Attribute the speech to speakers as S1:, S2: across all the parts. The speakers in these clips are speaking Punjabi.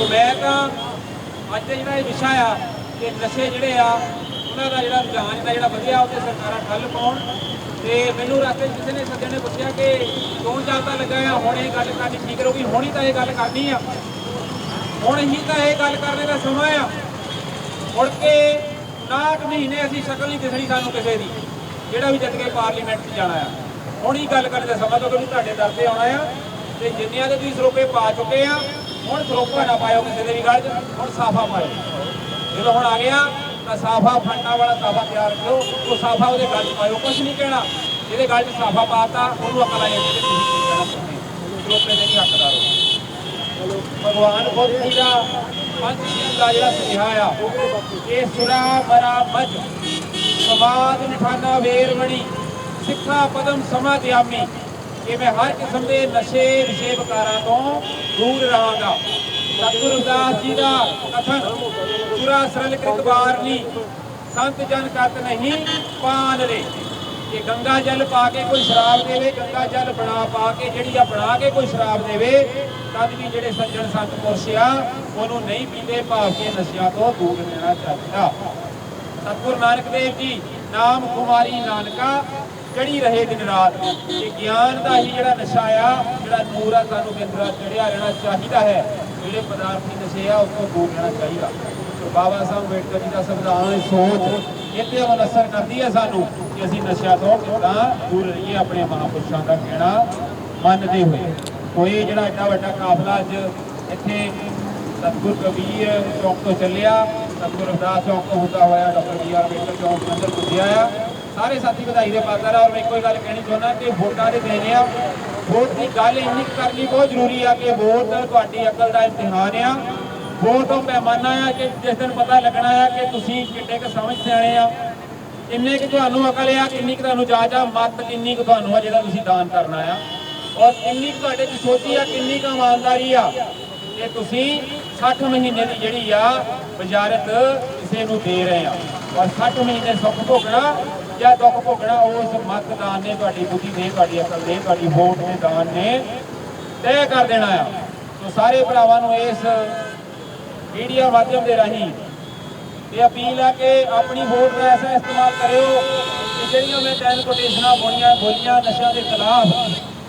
S1: ਸੋ ਮੈਂ ਤਾਂ ਅੱਜ ਦਾ ਜਿਹੜਾ ਇਹ ਵਿਸ਼ਾ ਆ ਕਿ ਨਸ਼ੇ ਜਿਹੜੇ ਆ, ਉਹਨਾਂ ਦਾ ਜਿਹੜਾ ਰੁਝਾਨ ਦਾ ਜਿਹੜਾ ਵਧਿਆ ਉਹਤੇ ਸਰਕਾਰਾਂ ਠੱਲ ਪਾਉਣ। ਤੇ ਮੈਨੂੰ ਰਸਤੇ 'ਚ ਕਿਸੇ ਨੇ ਸੱਜਣ ਨੇ ਪੁੱਛਿਆ ਕਿ ਕਿਉਂ ਚੱਲਦਾ ਲੱਗਾ ਆ? ਹੁਣ ਇਹ ਗੱਲ ਕਰਨੀ ਠੀਕ ਰਹੂਗੀ, ਹੁਣ ਹੀ ਤਾਂ ਇਹ ਗੱਲ ਕਰਨੀ ਆ। ਹੁਣ ਹੀ ਤਾਂ ਇਹ ਗੱਲ ਕਰਨੇ ਦਾ ਸਮਾਂ ਆ। ਮੁੜ ਕੇ 59 ਮਹੀਨੇ ਅਸੀਂ ਸ਼ਕਲ ਨਹੀਂ ਦਿਸਣੀ ਸਾਨੂੰ ਕਿਸੇ ਦੀ, ਜਿਹੜਾ ਵੀ ਜਿੱਤ ਕੇ ਪਾਰਲੀਮੈਂਟ 'ਚ ਜਾਣਾ ਆ। ਹੁਣ ਹੀ ਗੱਲ ਕਰਨ ਦਾ ਸਮਾਂ ਤੋਂ ਕਿ ਤੁਹਾਡੇ ਦਰ ਤੇ ਆਉਣਾ ਆ। ਤੇ ਜਿੰਨਿਆਂ ਦੇ ਤੁਸੀਂ ਸਰੋਪੇ ਪਾ ਚੁੱਕੇ ਆ ਹੁਣ ਸਰੋਪਾ ਨਾ ਪਾਇਓ ਕਿਸੇ ਦੇ ਵੀ ਗੱਲ ਹੁਣ ਸਾਫਾ ਪਾਇਓ ਜਦੋਂ ਹੁਣ ਆ ਗਿਆ, ਤਾਂ ਸਾਫਾ ਫੰਟਾ ਵਾਲਾ ਸਾਫਾ ਤਿਆਰ ਕਰੋ ਉਹ ਸਾਫਾ ਉਹਦੇ ਗੱਲ ਪਾਇਓ ਕੁਝ ਨਹੀਂ ਕਹਿਣਾ। ਜਿਹਦੇ ਗੱਲ 'ਚ ਸਾਫਾ ਪਾਤਾ, ਉਹਨੂੰ ਅਕਲ ਆਈ ਕਿ ਤੁਸੀਂ ਕੀ ਕਹਿਣਾ ਚਾਹੁੰਦੇ ਦੇ ਨਹੀਂ ਹੱਕਦਾਰ ਹੋ। ਭਗਵਾਨ ਬੁੱਧ ਦਾ ਪੰਜ ਜੀਵਨ ਦਾ ਜਿਹੜਾ ਸੁਨੇਹਾ ਆ, ਇਹ ਸੁਰਾ ਮਰਾ ਮਜ ਸਮਾਦ ਨਿਠਾਨਾ ਵੇਰਵਣੀ, ਸਿੱਖਾ ਪਦਮ ਸਮਾਧਿਆਮੀ ਕਿ ਮੈਂ ਹਰ ਕਿਸਮ ਦੇ ਨਸ਼ੇ ਵਿਸ਼ੇ ਵਿਕਾਰਾਂ ਤੋਂ ਦੂਰ ਰਹਾਂਗਾ। ਸਤਿਗੁਰੂ ਰਵਿਦਾਸ ਜੀ ਦਾ ਕਥਨ ਸੁਰਾ ਸਰਲ ਕ੍ਰਿਤ ਵਾਰਨੀ ਸੰਤ ਜਨ ਕਤ ਨਹੀਂ ਪਾਨ ਰੇ ਕਿ ਗੰਗਾ ਜਲ ਪਾ ਕੇ ਕੋਈ ਸ਼ਰਾਬ ਦੇਵੇ, ਗੰਗਾ ਜਲ ਬਣਾ ਪਾ ਕੇ ਜਿਹੜੀ ਆ ਬਣਾ ਕੇ ਕੋਈ ਸ਼ਰਾਬ ਦੇਵੇ, ਤਦ ਵੀ ਜਿਹੜੇ ਸੱਜਣ ਸੰਤ ਪੁਰਸ਼ ਆ, ਉਹਨੂੰ ਨਹੀਂ ਪੀਂਦੇ ਭਾਵ ਕੇ ਨਸ਼ਿਆਂ ਤੋਂ ਦੂਰ ਰਹਿਣਾ ਚਾਹੀਦਾ। ਸਤਿਗੁਰੂ ਨਾਨਕ ਦੇਵ ਜੀ, ਨਾਮ ਕੁਮਾਰੀ ਨਾਨਕਾ ਚੜੀ ਰਹੇ ਦਿਨ ਰਾਤ ਇਹ ਗਿਆਨ ਦਾ ਹੀ ਜਿਹੜਾ ਨਸ਼ਾ ਆ, ਜਿਹੜਾ ਨੂਰ ਆ, ਸਾਨੂੰ ਬਿੰਦਰਾ ਚੜਿਆ ਰਹਿਣਾ ਚਾਹੀਦਾ ਹੈ। ਜਿਹੜੇ ਪਦਾਰਥੀ ਨਸ਼ੇ ਆ ਉਸ ਤੋਂ ਦੂਰ ਰਹਿਣਾ ਚਾਹੀਦਾ। ਬਾਬਾ ਸਾਹਿਬ ਅੰਬੇਡਕਰ ਜੀ ਦਾ ਸੰਵਿਧਾਨ ਸੋਚ ਇਹ ਤੇ ਅਸਰ ਕਰਦੀ ਹੈ ਸਾਨੂੰ ਕਿ ਅਸੀਂ ਨਸ਼ਿਆਂ ਤੋਂ ਕਿੱਦਾਂ ਦੂਰ ਰਹੀਏ, ਆਪਣੇ ਮਹਾਂਪੁਰਸ਼ਾਂ ਦਾ ਕਹਿਣਾ ਮੰਨਦੇ ਹੋਏ। ਕੋਈ ਜਿਹੜਾ ਐਡਾ ਵੱਡਾ ਕਾਫਲਾ ਅੱਜ ਇੱਥੇ ਸਤਿਗੁਰ ਕਬੀਰ ਚੌਕ ਤੋਂ ਚੱਲਿਆ, ਸਤਿਗੁਰ ਰਵਿਦਾਸ ਚੌਕ ਤੋਂ ਹੁੰਦਾ ਹੋਇਆ, ਡਾਕਟਰ ਬੀ ਆਰ ਅੰਬੇਡਕਰ ਚੌਕ ਦੇ ਅੰਦਰ ਪੁੱਜਿਆ ਆ। ਸਾਰੇ ਸਾਥੀ ਵਧਾਈ ਦੇ ਪਾਤਰ ਆ। ਔਰ ਮੈਂ ਇੱਕੋ ਹੀ ਗੱਲ ਕਹਿਣੀ ਚਾਹੁੰਦਾ ਕਿ ਵੋਟਾਂ ਦੇ ਦੇਣੇ ਆ। ਵੋਟ ਦੀ ਗੱਲ ਇੰਨੀ ਕੁ ਕਰਨੀ ਬਹੁਤ ਜ਼ਰੂਰੀ ਆ ਕਿ ਵੋਟ ਤੁਹਾਡੀ ਅਕਲ ਦਾ ਇਮਤਿਹਾਨ ਆ। ਵੋਟ ਉਹ ਪੈਮਾਨਾ ਆ ਕਿ ਜਿਸ ਦਿਨ ਪਤਾ ਲੱਗਣਾ ਆ ਕਿ ਤੁਸੀਂ ਕਿੰਨੇ ਕੁ ਸਮਝ ਸਿਆਣੇ ਆ। ਕਿੰਨੇ ਕੁ ਤੁਹਾਨੂੰ ਅਕਲ ਆ, ਕਿੰਨੀ ਕੁ ਤੁਹਾਨੂੰ ਜਾਚ ਆ, ਮਤ ਕਿੰਨੀ ਕੁ ਤੁਹਾਨੂੰ ਆ ਜਿਹੜਾ ਤੁਸੀਂ ਦਾਨ ਕਰਨਾ ਆ। ਔਰ ਕਿੰਨੀ ਕੁ ਤੁਹਾਡੇ ਚ ਸੋਚੀ ਆ, ਕਿੰਨੀ ਕੁ ਇਮਾਨਦਾਰੀ ਆ ਕਿ ਤੁਸੀਂ 60 ਮਹੀਨੇ ਦੀ ਜਿਹੜੀ ਆ ਵਜ਼ਾਰਤ ਕਿਸੇ ਨੂੰ ਦੇ ਰਹੇ ਆ। ਔਰ 60 ਮਹੀਨੇ ਸੁੱਖ ਭੋਗਣਾ ਜਾਂ ਦੁੱਖ ਭੋਗਣਾ ਉਸ ਮਤਦਾਨ ਨੇ ਤੁਹਾਡੀ ਬੁੱਧੀ ਨੇ, ਤੁਹਾਡੀ ਅਕਲ ਨੇ, ਤੁਹਾਡੀ ਵੋਟ ਦੇ ਦਾਨ ਨੇ ਤੈਅ ਕਰ ਦੇਣਾ ਆ। ਸੋ ਸਾਰੇ ਭਰਾਵਾਂ ਨੂੰ ਇਸ ਮੀਡੀਆ ਮਾਧਿਅਮ ਦੇ ਰਾਹੀਂ ਇਹ ਅਪੀਲ ਆ ਕਿ ਆਪਣੀ ਵੋਟ ਦਾ ਐਸਾ ਇਸਤੇਮਾਲ ਕਰਿਓ ਕਿ ਜਿਹੜੀਆਂ ਮੈਂ ਟੈਨ ਕੋਟੇਸ਼ਨਾਂ ਬੋਲੀਆਂ ਬੋਲੀਆਂ ਨਸ਼ਿਆਂ ਦੇ ਖਿਲਾਫ,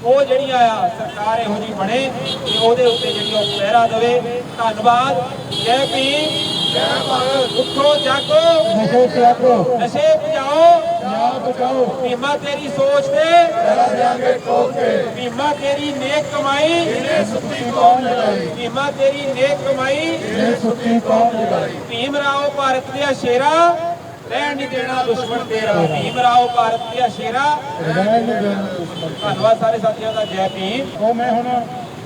S1: ਉਹ ਜਿਹੜੀਆਂ ਆ ਸਰਕਾਰ ਇਹੋ ਜਿਹੀ ਬਣੇ ਕਿ ਉਹਦੇ ਉੱਤੇ ਜਿਹੜੀ ਉਹ ਪਹਿਰਾ ਦੇਵੇ। ਧੰਨਵਾਦ। ਜੈ ਭੀਮ। ਉੱਠੋ ਜਾਗੋ।
S2: ਨਸ਼ੇ ਤਿਆਗੋ
S1: ਨਸ਼ੇ ਭਜਾਓ
S2: ਨਿਆਂ ਬਚਾਓ।
S1: ਭੀਮਾ ਤੇਰੀ ਸੋਚ ਤੇ।
S2: ਕਰਾ ਦਿਆਂਗੇ ਠੋਕ ਕੇ।
S1: ਭੀਮਾ ਤੇਰੀ ਨੇਕ ਕਮਾਈ।
S2: ਇਹ ਸੁੱਤੀ ਕੌਮ ਜਗਾਈ?
S1: ਭੀਮਾ ਤੇਰੀ ਨੇਕ ਕਮਾਈ।
S2: ਇਹ ਸੁੱਤੀ ਕੌਮ ਜਗਾਈ?
S1: ਭੀਮ ਰਾਓ ਭਾਰਤ ਦੇ ਸ਼ੇਰਾ ਰਹਿਣ ਨਹੀਂ ਦੇਣਾ ਦੁਸ਼ਮਣ ਤੇਰਾ। ਭੀਮ ਰਾਓ ਭਾਰਤ ਦੇ ਸ਼ੇਰਾ
S2: ਰਹਿਣ ਨਹੀਂ ਦੇਣਾ
S1: ਧੰਨਵਾਦ ਸਾਰੇ ਸਾਥੀਆਂ ਦਾ। ਜੈ ਭੀਮ।
S2: ਉਹ ਮੈਂ ਹੁਣ